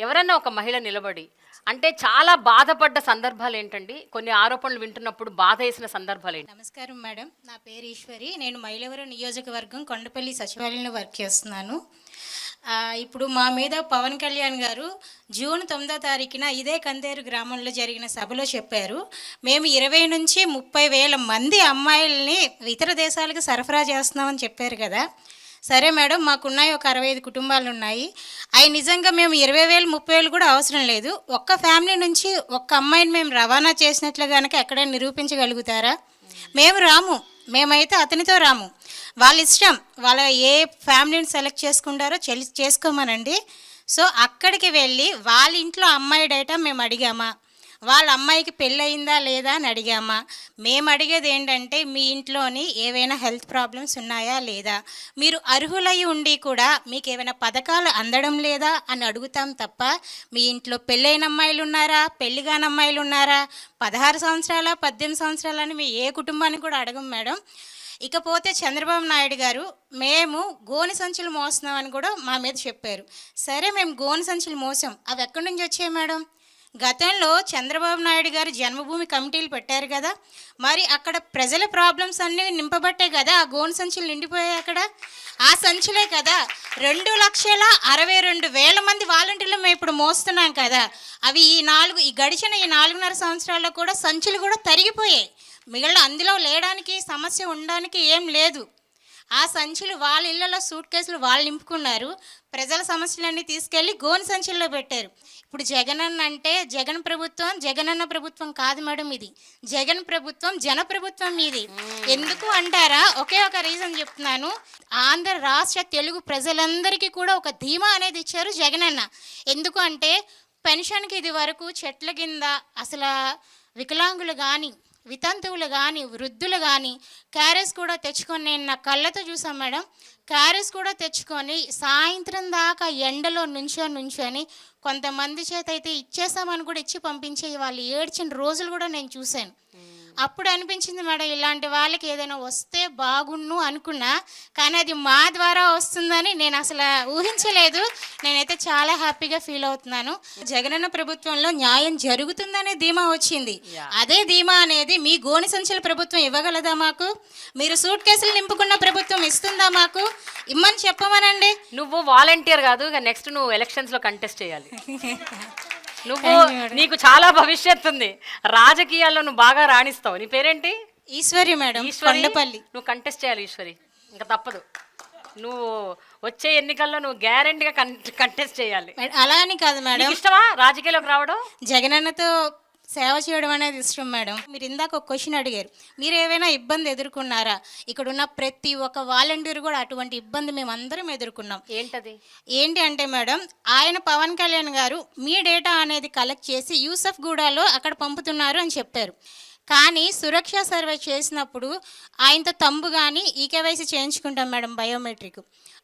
ఎవరైనా ఒక మహిళ నిలబడి అంటే చాలా బాధపడ్డ సందర్భాలు ఏంటండి కొన్ని ఆరోపణలు వింటున్నప్పుడు బాధ వేసిన సందర్భాలు ఏంటి నమస్కారం మేడం. నా పేరు ఈశ్వరి. నేను మైలవరం నియోజకవర్గం కొండపల్లి సచివాలయంలో వర్క్ చేస్తున్నాను. ఇప్పుడు మా మీద పవన్ కళ్యాణ్ గారు జూన్ తొమ్మిదో తారీఖున ఇదే కందేరు గ్రామంలో జరిగిన సభలో చెప్పారు. మేము ఇరవై నుంచి ముప్పై వేల మంది అమ్మాయిల్ని ఇతర దేశాలకు సరఫరా చేస్తున్నామని చెప్పారు కదా. సరే మేడం మాకున్నాయి ఒక అరవై ఐదు కుటుంబాలు ఉన్నాయి అవి నిజంగా మేము ఇరవై వేలు ముప్పై వేలు కూడా అవసరం లేదు. ఒక్క ఫ్యామిలీ నుంచి ఒక్క అమ్మాయిని మేము రవాణా చేసినట్లు కనుక ఎక్కడైనా నిరూపించగలుగుతారా? మేము రాము. మేమైతే అతనితో రాము. వాళ్ళ ఇష్టం. వాళ్ళ ఏ ఫ్యామిలీని సెలెక్ట్ చేసుకుంటారో చెల్ చేసుకోమనండి. సో అక్కడికి వెళ్ళి వాళ్ళ ఇంట్లో అమ్మాయి డేటా మేము అడిగామా? వాళ్ళ అమ్మాయికి పెళ్ళయిందా లేదా అని అడిగామా. మేము అడిగేది ఏంటంటే మీ ఇంట్లోని ఏవైనా హెల్త్ ప్రాబ్లమ్స్ ఉన్నాయా లేదా. మీరు అర్హులై ఉండి కూడా మీకు ఏమైనా పథకాలు అందడం లేదా అని అడుగుతాం తప్ప మీ ఇంట్లో పెళ్ళైన అమ్మాయిలు ఉన్నారా పెళ్ళి కాని అమ్మాయిలు ఉన్నారా పదహారు సంవత్సరాల పద్దెనిమిది సంవత్సరాలని మీ ఏ కుటుంబాన్ని కూడా అడగం మేడం. ఇకపోతే చంద్రబాబు నాయుడు గారు మేము గోని సంచులు మోస్తున్నామని కూడా మా మీద చెప్పారు. సరే మేము గోని సంచులు మోసాం. అవి ఎక్కడి నుంచి వచ్చాయి మేడం? గతంలో చంద్రబాబు నాయుడు గారు జన్మభూమి కమిటీలు పెట్టారు కదా. మరి అక్కడ ప్రజల ప్రాబ్లమ్స్ అన్నీ నింపబట్టే కదా. ఆ గోను సంచులు నిండిపోయాయి అక్కడ. ఆ సంచులే కదా. రెండు లక్షల అరవై రెండు వేల మంది వాలంటీర్లు మేము ఇప్పుడు మోస్తున్నాం కదా. అవి ఈ నాలుగు ఈ గడిచిన ఈ నాలుగున్నర సంవత్సరాల్లో కూడా సంచులు కూడా తరిగిపోయాయి. మిగిలిన అందులో లేయడానికి సమస్య ఉండడానికి ఏం లేదు. ఆ సంచులు వాళ్ళ ఇళ్ళలో సూట్ కేసులు వాళ్ళు నింపుకున్నారు. ప్రజల సమస్యలన్నీ తీసుకెళ్ళి గోని సంచుల్లో పెట్టారు. ఇప్పుడు జగనన్న అంటే జగన్ ప్రభుత్వం జగనన్న ప్రభుత్వం కాదు మేడం ఇది. జగన్ ప్రభుత్వం జన ప్రభుత్వం ఇది ఎందుకు అంటారా? ఒకే ఒక రీజన్ చెప్తున్నాను. ఆంధ్ర రాష్ట్ర తెలుగు ప్రజలందరికీ కూడా ఒక ధీమా అనేది ఇచ్చారు జగనన్న. ఎందుకు అంటే పెన్షన్కి ఇది వరకు చెట్ల కింద అసలు వికలాంగులు కానీ వితంతువులు కానీ వృద్ధులు కానీ క్యారెస్ కూడా తెచ్చుకొని నేను నా కళ్ళతో చూసాను మేడం. క్యారెస్ కూడా తెచ్చుకొని సాయంత్రం దాకా ఎండలో నుంచో నుంచొని కొంతమంది చేత అయితే ఇచ్చేసామని కూడా ఇచ్చి పంపించే వాళ్ళు ఏడ్చిన రోజులు కూడా నేను చూశాను. అప్పుడు అనిపించింది మేడం ఇలాంటి వాళ్ళకి ఏదైనా వస్తే బాగుండు అనుకున్నా కానీ అది మా ద్వారా వస్తుందని నేను అసలు ఊహించలేదు. నేనైతే చాలా హ్యాపీగా ఫీల్ అవుతున్నాను. జగనన్న ప్రభుత్వంలో న్యాయం జరుగుతుందనే ధీమా వచ్చింది. అదే ధీమా అనేది మీ గోని సంచుల ప్రభుత్వం ఇవ్వగలదా మాకు? మీరు సూట్ కేసులు నింపుకున్న ప్రభుత్వం ఇస్తుందా మాకు? ఇమ్మని చెప్పమనండి. నువ్వు వాలంటీర్ కాదు నెక్స్ట్ నువ్వు ఎలక్షన్స్లో కంటెస్ట్ చేయాలి. నువ్వు నీకు చాలా భవిష్యత్తు ఉంది రాజకీయాల్లో నువ్వు బాగా రాణిస్తావు. నీ పేరేంటి? ఈశ్వరి మేడం కొండపల్లి. నువ్వు కంటెస్ట్ చేయాలి ఈశ్వరి. ఇంకా తప్పదు. నువ్వు వచ్చే ఎన్నికల్లో నువ్వు గ్యారెంటీగా కంటెస్ట్ చేయాలి. అలా అని కాదు మేడం ఇష్టమా రాజకీయాల్లోకి రావడం? జగనన్నతో సేవ చేయడం అనేది ఇష్టం మేడం. మీరు ఇందాక ఒక క్వశ్చన్ అడిగారు. మీరు ఏమైనా ఇబ్బంది ఎదుర్కొన్నారా? ఇక్కడ ఉన్న ప్రతి ఒక్క వాలంటీర్ కూడా అటువంటి ఇబ్బంది మేము అందరం ఎదుర్కొన్నాం. ఏంటది? ఏంటి అంటే మేడం ఆయన పవన్ కళ్యాణ్ గారు మీ డేటా అనేది కలెక్ట్ చేసి యూసఫ్ గూడాలో అక్కడ పంపుతున్నారు అని చెప్పారు. కానీ సురక్ష సర్వే చేసినప్పుడు ఆయనతో తంబు కానీ ఈకేవైసీ చేయించుకుంటాం మేడం బయోమెట్రిక్.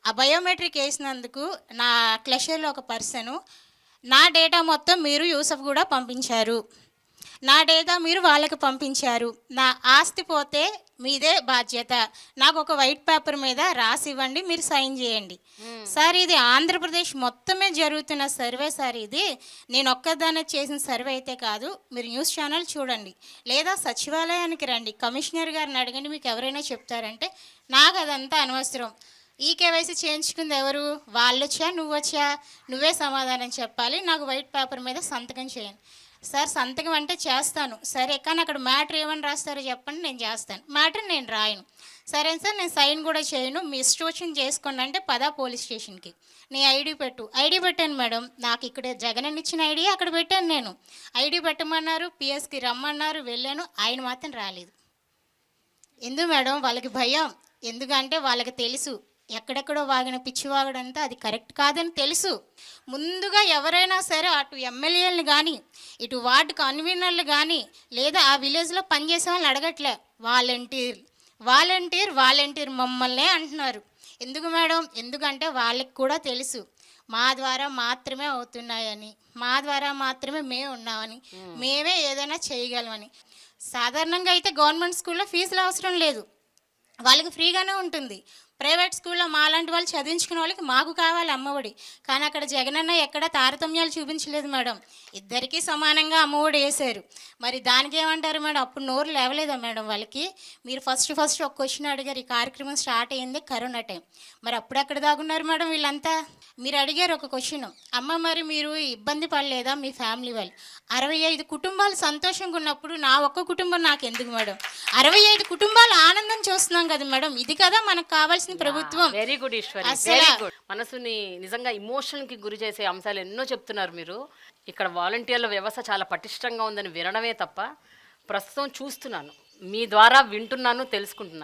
ఆ బయోమెట్రిక్ వేసినందుకు నా క్లషర్లో ఒక పర్సను నా డేటా మొత్తం మీరు యూసఫ్ కూడా పంపించారు. నా డేటా మీరు వాళ్ళకి పంపించారు. నా ఆస్తి పోతే మీదే బాధ్యత. నాకు ఒక వైట్ పేపర్ మీద రాసి ఇవ్వండి మీరు సైన్ చేయండి. సార్ ఇది ఆంధ్రప్రదేశ్ మొత్తమే జరుగుతున్న సర్వే సార్ ఇది. నేను ఒక్కదానే చేసిన సర్వే అయితే కాదు మీరు న్యూస్ ఛానల్ చూడండి. లేదా సచివాలయానికి రండి. కమిషనర్ గారిని అడగండి మీకు ఎవరైనా చెప్తారంటే నాకు అదంతా అనవసరం. ఈ కేవైసీ చేయించుకుంది ఎవరు? వాళ్ళు వచ్చా నువ్వు వచ్చా? నువ్వే సమాధానం చెప్పాలి. నాకు వైట్ పేపర్ మీద సంతకం చేయండి. సార్ సంతకం అంటే చేస్తాను. సరే కానీ అక్కడ మ్యాటర్ ఏమని రాస్తారో చెప్పండి నేను చేస్తాను. మ్యాటర్ నేను రాయను. సరే సార్ నేను సైన్ కూడా చేయను. మీ ఇష్టం చేసుకోండి అంటే పదా పోలీస్ స్టేషన్కి. నీ ఐడి పెట్టు. ఐడి పెట్టాను మేడం. నాకు ఇక్కడ జగన్ ఇచ్చిన ఐడి అక్కడ పెట్టాను నేను. ఐడి పెట్టమన్నారు పిఎస్కి రమ్మన్నారు వెళ్ళాను. ఆయన మాత్రం రాలేదు. ఎందుకు మేడం? వాళ్ళకి భయం. ఎందుకంటే వాళ్ళకి తెలుసు. ఎక్కడెక్కడో వాగిన పిచ్చివాగడంతా అది కరెక్ట్ కాదని తెలుసు. ముందుగా ఎవరైనా సరే అటు ఎమ్మెల్యేలను కానీ ఇటు వార్డు కన్వీనర్లు కానీ లేదా ఆ విలేజ్లో పనిచేసే వాళ్ళని అడగట్లే. వాలంటీర్. వాలంటీర్ వాలంటీర్ మమ్మల్నే అంటున్నారు. ఎందుకు మేడం? ఎందుకంటే వాళ్ళకి కూడా తెలుసు. మా ద్వారా మాత్రమే అవుతున్నాయని. మా ద్వారా మాత్రమే మేము ఉన్నామని. మేమే ఏదైనా చేయగలమని. సాధారణంగా అయితే గవర్నమెంట్ స్కూల్లో ఫీజులు అవసరం లేదు. వాళ్ళకి ఫ్రీగానే ఉంటుంది. ప్రైవేట్ స్కూల్లో మాలాంటి వాళ్ళు చదివించుకునే వాళ్ళకి మాకు కావాలి అమ్మఒడి. కానీ అక్కడ జగనన్న ఎక్కడ తారతమ్యాలు చూపించలేదు మేడం. ఇద్దరికీ సమానంగా అమ్మఒడి వేశారు. మరి దానికి ఏమంటారు మేడం? అప్పుడు నోరు లేవలేదా మేడం వాళ్ళకి? మీరు ఫస్ట్ ఫస్ట్ ఒక క్వశ్చన్ అడిగారు ఈ కార్యక్రమం స్టార్ట్ అయ్యింది కరోనా టైం. మరి అప్పుడు ఎక్కడ దాగున్నారు మేడం వీళ్ళంతా? మీరు అడిగారు ఒక క్వశ్చన్. అమ్మ మరి మీరు ఇబ్బంది పడలేదా మీ ఫ్యామిలీ వాళ్ళు? అరవై ఐదు కుటుంబాలు సంతోషంగా ఉన్నప్పుడు నా ఒక్క కుటుంబం నాకు ఎందుకు మేడం? అరవై ఐదు కుటుంబాలు ఆనందం చూస్తున్నాం కదా మేడం. ఇది కదా మనకు కావాల్సిన ప్రభుత్వం. Very good Eswari very good మనసుని నిజంగా ఇమోషన్కి గురి చేసే అంశాలు ఎన్నో చెప్తున్నారు మీరు. ఇక్కడ వాలంటీర్ల వ్యవస్థ చాలా పటిష్టంగా ఉందని వినడమే తప్ప ప్రస్తుతం చూస్తున్నాను. మీ ద్వారా వింటున్నాను తెలుసుకుంటున్నాను.